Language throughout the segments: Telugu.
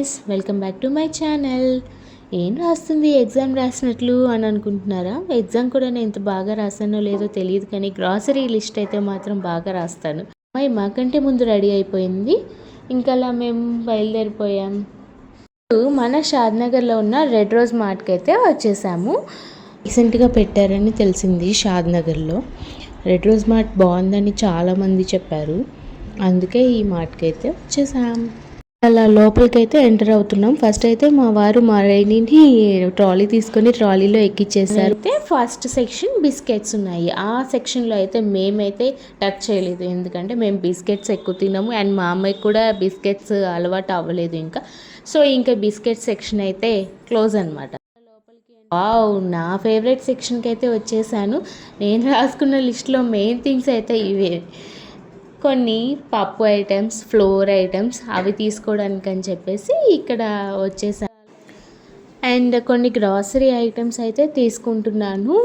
Guys welcome back to my channel ఏం రాస్తుంది ఎగ్జామ్ రాసినట్లు అని అనుకుంటున్నారా? ఎగ్జామ్ కూడా నేను ఎంత బాగా రాసానో లేదో తెలియదు కానీ గ్రాసరీ లిస్ట్ అయితే మాత్రం బాగా రాస్తాను. అమ్మాయి మాకంటే ముందు రెడీ అయిపోయింది. ఇంకా అలా మేము బయలుదేరిపోయాం. మన షాద్నగర్లో ఉన్న రెడ్ రోజ్ మార్ట్కి అయితే వచ్చేసాము. రీసెంట్గా పెట్టారని తెలిసింది షాద్నగర్లో. రెడ్ రోజ్ మార్ట్ బాగుందని చాలామంది చెప్పారు. అందుకే ఈ మార్ట్కి అయితే వచ్చేసాం. అలా లోపలికైతే ఎంటర్ అవుతున్నాం. ఫస్ట్ అయితే మా వారు మా రైనీని ట్రాలీ తీసుకొని ట్రాలీలో ఎక్కిచ్చేసారు. అయితే ఫస్ట్ సెక్షన్ బిస్కెట్స్ ఉన్నాయి. ఆ సెక్షన్లో అయితే మేమైతే టచ్ చేయలేదు. ఎందుకంటే మేము బిస్కెట్స్ ఎక్కువ తిన్నాము అండ్ మా అమ్మాయికి కూడా బిస్కెట్స్ అలవాటు అవ్వలేదు ఇంకా. సో ఇంకా బిస్కెట్ సెక్షన్ అయితే క్లోజ్ అనమాట వావ్ నా ఫేవరెట్ సెక్షన్కి అయితే వచ్చేసాను. నేను రాసుకున్న లిస్ట్లో మెయిన్ థింగ్స్ అయితే ఇవే. కొన్ని పప్పు ఐటమ్స్ ఫ్లోర్ ఐటమ్స్ అవి తీసుకోవడానికి అని చెప్పేసి ఇక్కడ వచ్చేసాను అండ్ కొన్ని గ్రాసరీ ఐటమ్స్ అయితే తీసుకుంటున్నాను.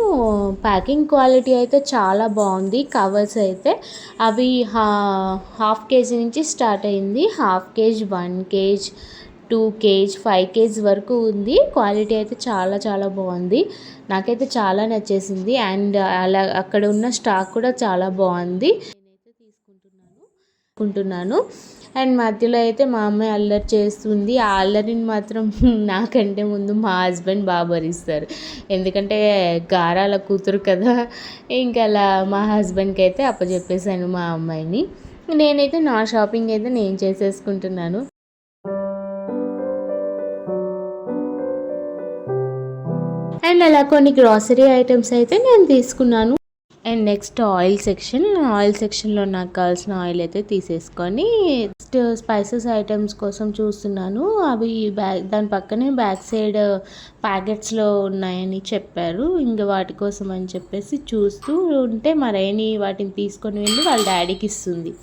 ప్యాకింగ్ క్వాలిటీ అయితే చాలా బాగుంది. కవర్స్ అయితే అవి హా హాఫ్ కేజీ నుంచి స్టార్ట్ అయింది. Half kg one kg two kg five kg వరకు ఉంది. క్వాలిటీ అయితే చాలా చాలా బాగుంది. నాకైతే చాలా నచ్చేసింది. అండ్ అలా అక్కడ ఉన్న స్టాక్ కూడా చాలా బాగుంది. అనుకుంటున్నాను అండ్ మధ్యలో అయితే మా అమ్మాయి అల్లరి చేస్తుంది. ఆ అల్లరిని మాత్రం నాకంటే ముందు మా హస్బెండ్ బాగా భరిస్తారు ఎందుకంటే గారాల కూతురు కదా. ఇంకా అలా మా హస్బెండ్కి అయితే అప్పచెప్పేశాను మా అమ్మాయిని. నేనైతే నా షాపింగ్ అయితే నేను చేసేసుకుంటున్నాను. అండ్ అలా కొన్ని గ్రాసరీ ఐటమ్స్ అయితే నేను తీసుకున్నాను. And next oil section oil సెక్షన్లో నాకు కావాల్సిన ఆయిల్ అయితే తీసేసుకొని నెక్స్ట్ స్పైసెస్ ఐటమ్స్ కోసం చూస్తున్నాను. అవి బ్యాక్ దాని పక్కనే బ్యాక్ సైడ్ ప్యాకెట్స్లో ఉన్నాయని చెప్పారు. ఇంకా వాటి కోసం అని చెప్పేసి చూస్తూ ఉంటే మరేని వాటిని తీసుకొని వెళ్ళి వాళ్ళ డాడీకి ఇస్తుంది.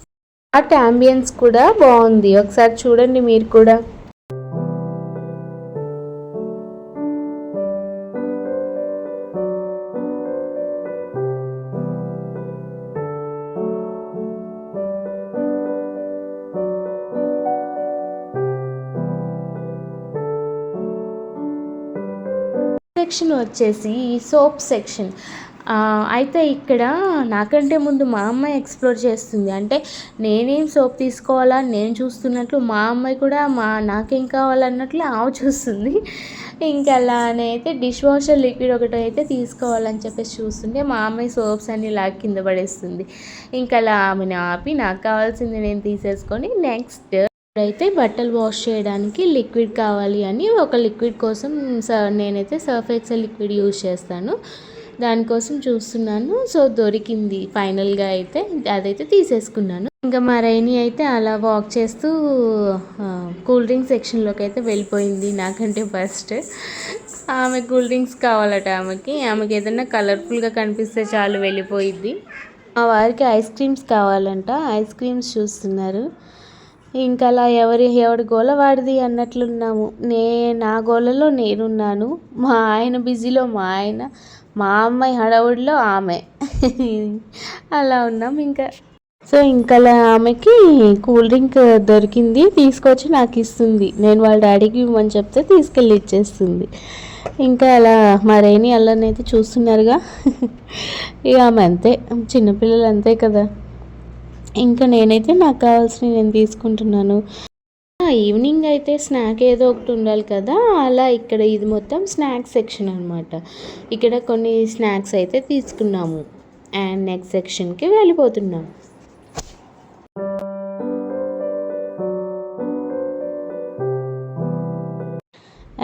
ఆ అంబియన్స్ కూడా బాగుంది. ఒకసారి చూడండి మీరు కూడా. సెక్షన్ వచ్చేసి సోప్ సెక్షన్ అయితే ఇక్కడ నాకంటే ముందు మా అమ్మాయి ఎక్స్ప్లోర్ చేస్తుంది. అంటే నేనేం సోప్ తీసుకోవాలా నేను చూస్తున్నట్లు మా అమ్మాయి కూడా మా నాకేం కావాలన్నట్లు ఆమె చూస్తుంది. ఇంకా అలానే అయితే డిష్ వాషర్ లిక్విడ్ ఒకటి అయితే తీసుకోవాలని చెప్పేసి చూస్తుంటే మా అమ్మాయి సోప్స్ అన్ని లాగ్ కింద పడేస్తుంది. ఇంకా అలా ఆమెను ఆపి నాకు కావాల్సింది నేను తీసేసుకొని నెక్స్ట్ అయితే బట్టలు వాష్ చేయడానికి లిక్విడ్ కావాలి అని ఒక లిక్విడ్ కోసం నేనైతే సర్ఫ్ ఎక్సెల్ లిక్విడ్ యూజ్ చేస్తాను. దానికోసం చూస్తున్నాను. సో దొరికింది. ఫైనల్గా అయితే అదైతే తీసేసుకున్నాను. ఇంకా మా రైని అయితే అలా వాక్ చేస్తూ కూల్ డ్రింక్స్ సెక్షన్లోకి అయితే వెళ్ళిపోయింది నాకంటే ఫస్ట్. ఆమె కూల్ డ్రింక్స్ కావాలట ఆమెకి. ఆమెకి ఏదైనా కలర్ఫుల్గా కనిపిస్తే చాలు వెళ్ళిపోయిద్ది. మా వారికి ఐస్ క్రీమ్స్ కావాలంట. ఐస్ క్రీమ్స్ చూస్తున్నారు. ఇంకా అలా ఎవరి ఎవరి గోల వాడిది అన్నట్లున్నాము. నే నా గోలలో నేనున్నాను. మా ఆయన బిజీలో మా ఆయన మా అమ్మాయి హడావుడిలో ఆమె. అలా ఉన్నాం ఇంకా. సో ఇంకా అలా ఆమెకి కూల్ డ్రింక్ దొరికింది తీసుకొచ్చి నాకు ఇస్తుంది. నేను వాళ్ళ డాడీకి ఇవ్వమని చెప్తే తీసుకెళ్ళి ఇచ్చేస్తుంది. ఇంకా అలా మరేని అల్లనైతే చూస్తున్నారుగా. ఇక ఆమె అంతే. చిన్నపిల్లలు అంతే కదా. ఇంకా నేనైతే నాకు కావాల్సినవి నేను తీసుకుంటున్నాను. ఈవినింగ్ అయితే స్నాక్ ఏదో ఒకటి ఉండాలి కదా అలా ఇక్కడ ఇది మొత్తం స్నాక్స్ సెక్షన్ అనమాట ఇక్కడ కొన్ని స్నాక్స్ అయితే తీసుకున్నాము. అండ్ నెక్స్ట్ సెక్షన్కి వెళ్ళిపోతున్నాం.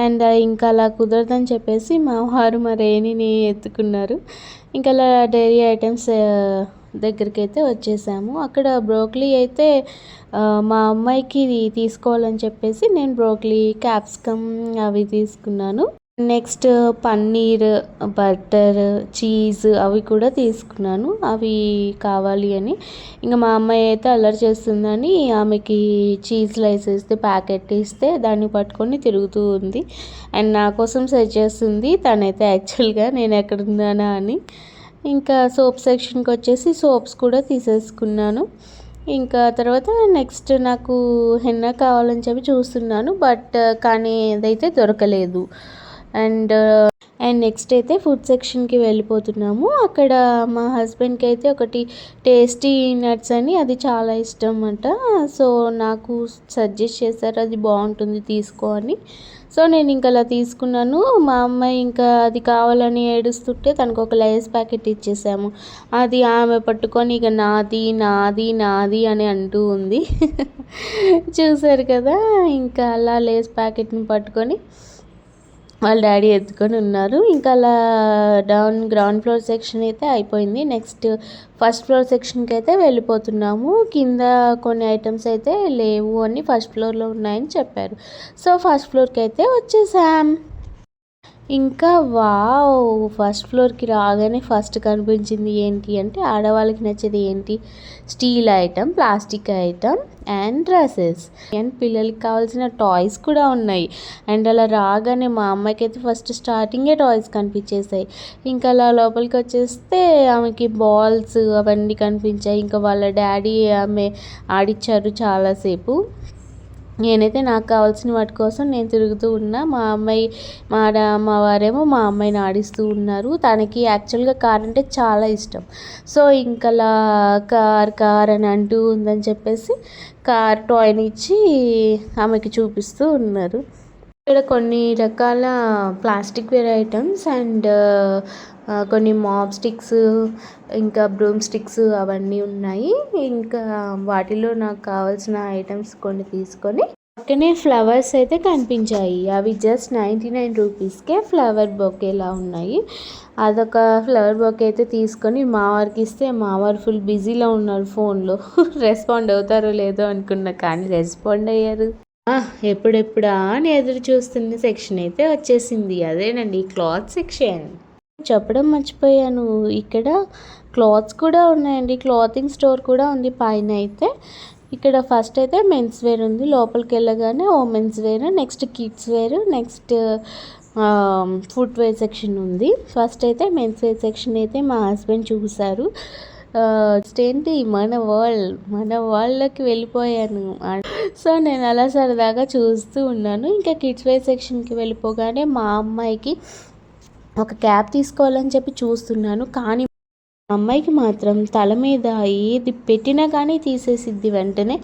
అండ్ ఇంకా అలా కుదరదని చెప్పేసి మా వారు మా రేణిని ఎత్తుకున్నారు. ఇంకా అలా డైరీ ఐటమ్స్ దగ్గరికి అయితే వచ్చేసాము. అక్కడ బ్రోక్లీ అయితే మా అమ్మాయికి తీసుకోవాలని చెప్పేసి నేను బ్రోక్లీ క్యాప్సికమ్ అవి తీసుకున్నాను. నెక్స్ట్ పన్నీర్ బటర్ చీజ్ అవి కూడా తీసుకున్నాను. అవి కావాలి అని. ఇంకా మా అమ్మాయి అయితే అల్లరి చేస్తుందని ఆమెకి చీజ్ లైస్ ఇస్తే ప్యాకెట్ ఇస్తే దాన్ని పట్టుకొని తిరుగుతూ ఉంది. అండ్ నా కోసం సెట్ చేస్తుంది. తనైతే యాక్చువల్గా నేను ఎక్కడున్నానా అని. ఇంకా సోప్ సెక్షన్కి వచ్చేసి సోప్స్ కూడా తీసేసుకున్నాను. ఇంకా తర్వాత నెక్స్ట్ నాకు హెన్న కావాలని చెప్పి చూస్తున్నాను బట్ కానీ అదైతే దొరకలేదు. అండ్ అండ్ నెక్స్ట్ అయితే ఫుడ్ సెక్షన్కి వెళ్ళిపోతున్నాము. అక్కడ మా హస్బెండ్కి అయితే ఒకటి టేస్టీ నట్స్ అని అది చాలా ఇష్టం అంట. సో నాకు సజెస్ట్ చేశారు అది బాగుంటుంది తీసుకో అని. సో నేను ఇంకా అలా తీసుకున్నాను. మా అమ్మాయి ఇంకా అది కావాలని ఏడుస్తుంటే తనకు ఒక లేస్ ప్యాకెట్ ఇచ్చేసాము. అది ఆమె పట్టుకొని ఇక నాది నాది నాది అని అంటూ ఉంది. చూసారు కదా ఇంకా అలా లేస్ ప్యాకెట్ని పట్టుకొని వాళ్ళ డాడీ ఎత్తుకొని ఉన్నారు. ఇంకా అలా డౌన్ గ్రౌండ్ ఫ్లోర్ సెక్షన్ అయితే అయిపోయింది. నెక్స్ట్ ఫస్ట్ ఫ్లోర్ సెక్షన్కి అయితే వెళ్ళిపోతున్నాము. కింద కొన్ని ఐటమ్స్ అయితే లేవు అని ఫస్ట్ ఫ్లోర్లో ఉన్నాయని చెప్పారు. సో ఫస్ట్ ఫ్లోర్కి అయితే వచ్చేసాం. ఇంకా వావ్ ఫస్ట్ ఫ్లోర్కి రాగానే ఫస్ట్ కనిపించింది ఏంటి అంటే ఆడవాళ్ళకి నచ్చేది ఏంటి? Steel item plastic item and dresses and పిల్లలకి కావాల్సిన టాయ్స్ కూడా ఉన్నాయి. అండ్ అలా రాగానే మా అమ్మాయికి అయితే ఫస్ట్ స్టార్టింగే టాయ్స్ కనిపించేసాయి. ఇంకా అలా లోపలికి వచ్చేస్తే ఆమెకి బాల్స్ అవన్నీ కనిపించాయి. ఇంకా వాళ్ళ డాడీ ఆమె ఆడిచ్చారు చాలాసేపు. నేనైతే నాకు కావాల్సిన వాటి కోసం నేను తిరుగుతూ ఉన్నా. మా అమ్మాయి మా మా వారేమో మా అమ్మాయిని ఆడిస్తూ ఉన్నారు. తనకి యాక్చువల్గా కార్ అంటే చాలా ఇష్టం. సో ఇంకలా కార్ కార్ అని అంటూ ఉందని చెప్పేసి కార్ టాయ్ని ఇచ్చి ఆమెకి చూపిస్తూ ఉన్నారు. ఇక్కడ కొన్ని రకాల ప్లాస్టిక్ వేర్ ఐటమ్స్ అండ్ కొన్ని మాప్ స్టిక్స్ ఇంకా బ్రూమ్ స్టిక్స్ అవన్నీ ఉన్నాయి. ఇంకా వాటిలో నాకు కావాల్సిన ఐటమ్స్ కొన్ని తీసుకొని పక్కనే ఫ్లవర్స్ అయితే కనిపించాయి. అవి జస్ట్ నైంటీ నైన్ రూపీస్కే ఫ్లవర్ బొకేలా ఉన్నాయి. అదొక ఫ్లవర్ బొకే అయితే తీసుకొని మా వారికి ఇస్తే మా వారు ఫుల్ బిజీలో ఉన్నారు ఫోన్లో. రెస్పాండ్ అవుతారో లేదో అనుకున్నా కానీ రెస్పాండ్ అయ్యారు. ఎప్పుడెప్పుడా అని ఎదురు చూస్తున్న సెక్షన్ అయితే వచ్చేసింది. అదేనండి క్లాత్ సెక్షన్. చెప్పడం మర్చిపోయాను ఇక్కడ క్లాత్స్ కూడా ఉన్నాయండి. క్లాతింగ్ స్టోర్ కూడా ఉంది పైన అయితే. ఇక్కడ ఫస్ట్ అయితే మెన్స్ వేర్ ఉంది. లోపలికి వెళ్ళగానే women's wear next kids wear next footwear section ఉంది. ఫస్ట్ అయితే మెన్స్ వేర్ సెక్షన్ అయితే మా హస్బెండ్ చూసారు. ఏంటి మన వరల్డ్ మన వరల్డ్లోకి వెళ్ళిపోయాను. సో నేను అలా సరదాగా చూస్తూ ఉన్నాను. ఇంకా కిడ్స్ వేర్ సెక్షన్కి వెళ్ళిపోగానే మా అమ్మాయికి ఒక క్యాప్ తీసుకోవాలని చెప్పి చూస్తున్నాను. కానీ అమ్మాయికి మాత్రం తల మీద ఏది పెట్టినా కానీ తీసేసిద్ది వెంటనే.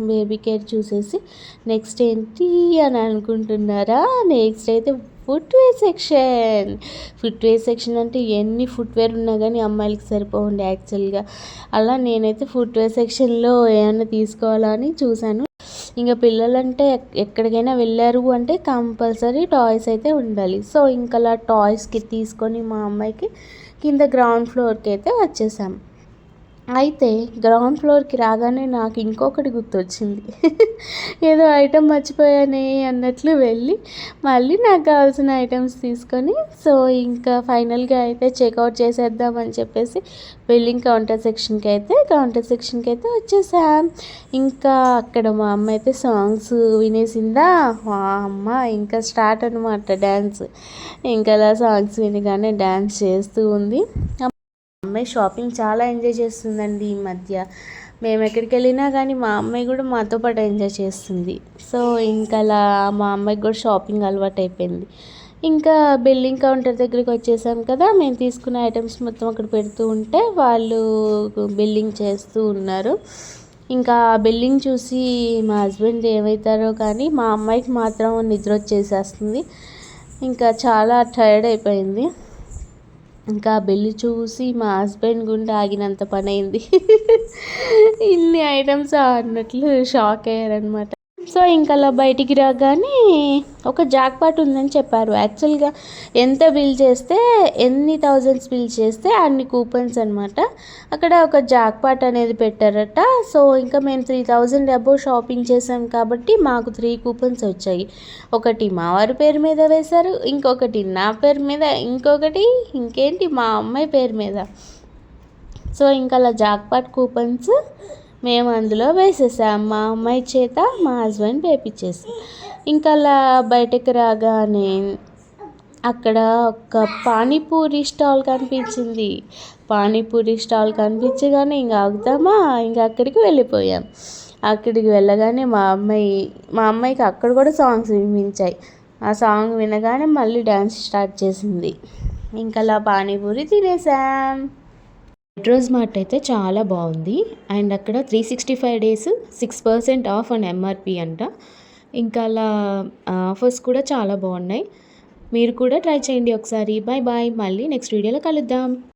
బేబీ కేర్ చూసేసి నెక్స్ట్ ఏంటి? అని అనుకుంటున్నారా? నెక్స్ట్ అయితే ఫుట్వేర్ సెక్షన్ ఫుట్వేర్ సెక్షన్ అంటే ఎన్ని ఫుట్వేర్ ఉన్నా కానీ అమ్మాయిలకి సరిపోండి యాక్చువల్గా అలా నేనైతే ఫుట్వేర్ సెక్షన్లో ఏమైనా తీసుకోవాలా అని చూశాను. ఇంకా పిల్లలంటే ఎక్కడికైనా వెళ్ళారు అంటే కంపల్సరీ టాయ్స్ అయితే ఉండాలి. సో ఇంకా అలా టాయ్స్కి తీసుకొని మా అమ్మాయికి కింద గ్రౌండ్ ఫ్లోర్కి అయితే వచ్చేసాం. అయితే గ్రౌండ్ ఫ్లోర్కి రాగానే నాకు ఇంకొకటి గుర్తొచ్చింది. ఏదో ఐటెం మర్చిపోయానే అన్నట్లు వెళ్ళి మళ్ళీ నాకు కావాల్సిన ఐటమ్స్ తీసుకొని సో ఇంకా ఫైనల్గా అయితే చెక్అవుట్ చేసేద్దామని చెప్పేసి బిల్డింగ్ కౌంటర్ సెక్షన్కి అయితే కౌంటర్ సెక్షన్కి అయితే వచ్చేసాం. ఇంకా అక్కడ మా అమ్మ అయితే సాంగ్స్ వినేసిందా? మా అమ్మ ఇంకా స్టార్ట్ అనమాట డ్యాన్స్. ఇంకా అలా సాంగ్స్ వినగానే డ్యాన్స్ చేస్తూ ఉంది. అమ్మాయి షాపింగ్ చాలా ఎంజాయ్ చేస్తుందండి ఈ మధ్య. మేము ఎక్కడికి వెళ్ళినా కానీ మా అమ్మాయి కూడా మాతో పాటు ఎంజాయ్ చేస్తుంది. సో ఇంకా అలా మా అమ్మాయికి కూడా షాపింగ్ అలవాటు అయిపోయింది. ఇంకా బిల్లింగ్ కౌంటర్ దగ్గరికి వచ్చేసాం కదా మేము తీసుకున్న ఐటమ్స్ మొత్తం అక్కడ పెడుతూ ఉంటే వాళ్ళు బిల్లింగ్ చేస్తూ ఉన్నారు. ఇంకా బిల్లింగ్ చూసి మా హస్బెండ్ ఏమవుతారో కానీ మా అమ్మాయికి మాత్రం నిద్ర వచ్చేసేస్తుంది. ఇంకా చాలా టైర్డ్ అయిపోయింది. ఇంకా బిల్లు చూసి మా హస్బెండ్ గుండె ఆగినంత పని అయింది ఇన్ని ఐటమ్స్ అన్నట్లు షాక్ అయ్యారనమాట సో ఇంకా అలా బయటికి రాగానే ఒక జాక్పాట్ ఉందని చెప్పారు. యాక్చువల్గా ఎంత బిల్ చేస్తే ఎన్ని థౌజండ్స్ బిల్ చేస్తే అన్ని కూపన్స్ అనమాట అక్కడ ఒక జాక్పాట్ అనేది పెట్టారట. సో ఇంకా మేము త్రీ థౌజండ్ అబో షాపింగ్ చేసాం కాబట్టి మాకు త్రీ కూపన్స్ వచ్చాయి. ఒకటి మా వారి పేరు మీద వేశారు ఇంకొకటి నా పేరు మీద ఇంకొకటి ఇంకేంటి మా అమ్మాయి పేరు మీద. సో ఇంకా అలా జాక్పాట్ కూపన్స్ మేము అందులో వేసేసాం. మా అమ్మాయి చేత మా హస్బెండ్ వేపించేసాం. ఇంకా అలా బయటకు రాగానే అక్కడ ఒక పానీపూరి స్టాల్ కనిపించింది. పానీపూరి స్టాల్ కనిపించగానే ఇంకా ఆగుతామా? ఇంకా అక్కడికి వెళ్ళిపోయాం. అక్కడికి వెళ్ళగానే మా అమ్మాయి మా అమ్మాయికి అక్కడ కూడా సాంగ్స్ వినిపించాయి. ఆ సాంగ్ వినగానే మళ్ళీ డ్యాన్స్ స్టార్ట్ చేసింది. ఇంకా అలా పానీపూరి తినేసాం. మెట్రోస్ మార్ట్ అయితే చాలా బాగుంది. అండ్ అక్కడ three sixty five days six percent off and MRP అంట. ఇంకా అలా ఆఫర్స్ కూడా చాలా బాగున్నాయి. మీరు కూడా ట్రై చేయండి ఒకసారి. బాయ్ బాయ్ మళ్ళీ నెక్స్ట్ వీడియోలో కలుద్దాం.